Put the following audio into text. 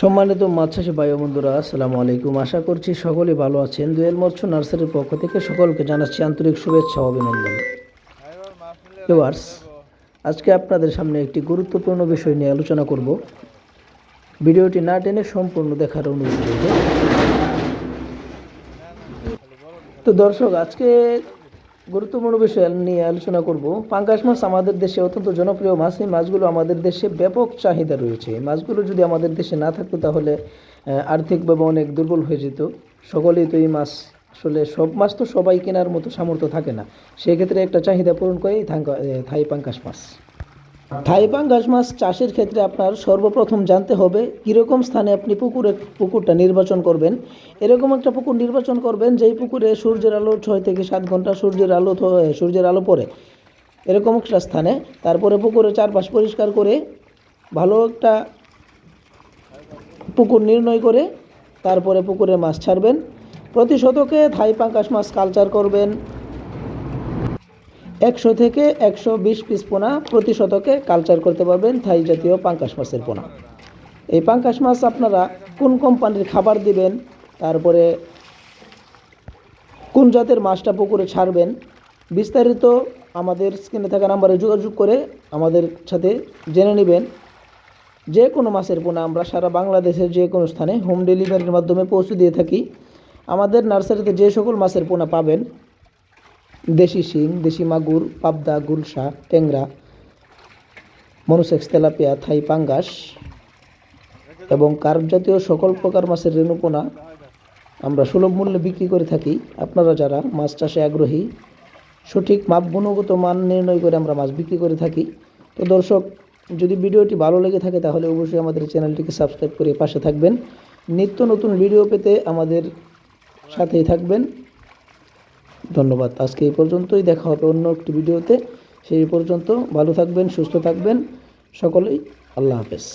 সম্মানিত মাছ চাষি ভাই বন্ধুরা, আসসালামু আলাইকুম। আশা করছি সকলে ভালো আছেন। দুয়েল মৎস্য নার্সারির পক্ষ থেকে সকলকে জানাচ্ছি আন্তরিক শুভেচ্ছা অভিনন্দন। ভিউয়ার্স আজকে আপনাদের সামনে একটি গুরুত্বপূর্ণ বিষয় নিয়ে আলোচনা করব। ভিডিওটি না টেনে সম্পূর্ণ দেখার অনুরোধ তো দর্শক, আজকে গুরুত্বপূর্ণ বিষয় নিয়ে আলোচনা করব। পাঙ্গাস মাছ আমাদের দেশে অত্যন্ত জনপ্রিয় মাছ। এই মাছগুলো আমাদের দেশে ব্যাপক চাহিদা রয়েছে। এই মাছগুলো যদি আমাদের দেশে না থাকতো তাহলে আর্থিকভাবে অনেক দুর্বল হয়ে যেত। সকলেই তো এই মাছ, আসলে সব মাছ তো সবাই কেনার মতো সামর্থ্য থাকে না। সেক্ষেত্রে একটা চাহিদা পূরণ করেই থাই পাঙ্কাস মাছ। থাই পাঙ্গাস মাছ চাষের ক্ষেত্রে আপনার সর্বপ্রথম জানতে হবে কীরকম স্থানে আপনি পুকুরে, পুকুরটা নির্বাচন করবেন। এরকম একটা পুকুর নির্বাচন করবেন, যেই পুকুরে সূর্যের আলো ছয় থেকে সাত ঘণ্টা সূর্যের আলো সূর্যের আলো পড়ে। এরকম একটা স্থানে, তারপরে পুকুরের চারপাশ পরিষ্কার করে, ভালো একটা পুকুর নির্ণয় করে, তারপরে পুকুরে মাছ ছাড়বেন। প্রতি শতকে থাই পাঙ্গাস মাছ কালচার করবেন। একশো থেকে একশো বিশ পিস পোনা প্রতি শতকে কালচার করতে পারবেন থাই জাতীয় পাঙ্কাশ মাছের পোনা। এই পাঙ্কাশ মাছ আপনারা কোন কোম্পানির খাবার দিবেন, তারপরে কোন জাতের মাছটা পুকুরে ছাড়বেন, বিস্তারিত আমাদের স্ক্রিনে থাকা নাম্বারে যোগাযোগ করে আমাদের সাথে জেনে নেবেন। যে কোনো মাছের পোনা আমরা সারা বাংলাদেশের যে কোনো স্থানে হোম ডেলিভারির মাধ্যমে পৌঁছে দিয়ে থাকি। আমাদের নার্সারিতে যে সকল মাছের পোনা পাবেন দেশি শিং, দেশি মাগুর, পাবদা, গুলশা, ট্যাংরা মনুসেক্স তেলাপিয়া, থাই পাঙ্গাস এবং কার্প জাতীয় সকল প্রকার মাছের রেণুপোনা আমরা সুলভ মূল্যে বিক্রি করে থাকি। আপনারা যারা মাছ চাষে আগ্রহী, সঠিক মাপ গুণগত মান নির্ণয় করে আমরা মাছ বিক্রি করে থাকি। তো দর্শক, যদি ভিডিওটি ভালো লেগে থাকে তাহলে অবশ্যই আমাদের চ্যানেলটিকে সাবস্ক্রাইব করে পাশে থাকবেন। নিত্য নতুন ভিডিও পেতে আমাদের সাথেই থাকবেন। ধন্যবাদ। আজকে এই পর্যন্তই, দেখা হবে অন্য একটি ভিডিওতে। সেই পর্যন্ত ভালো থাকবেন, সুস্থ থাকবেন। সকলেই আল্লাহ হাফেজ।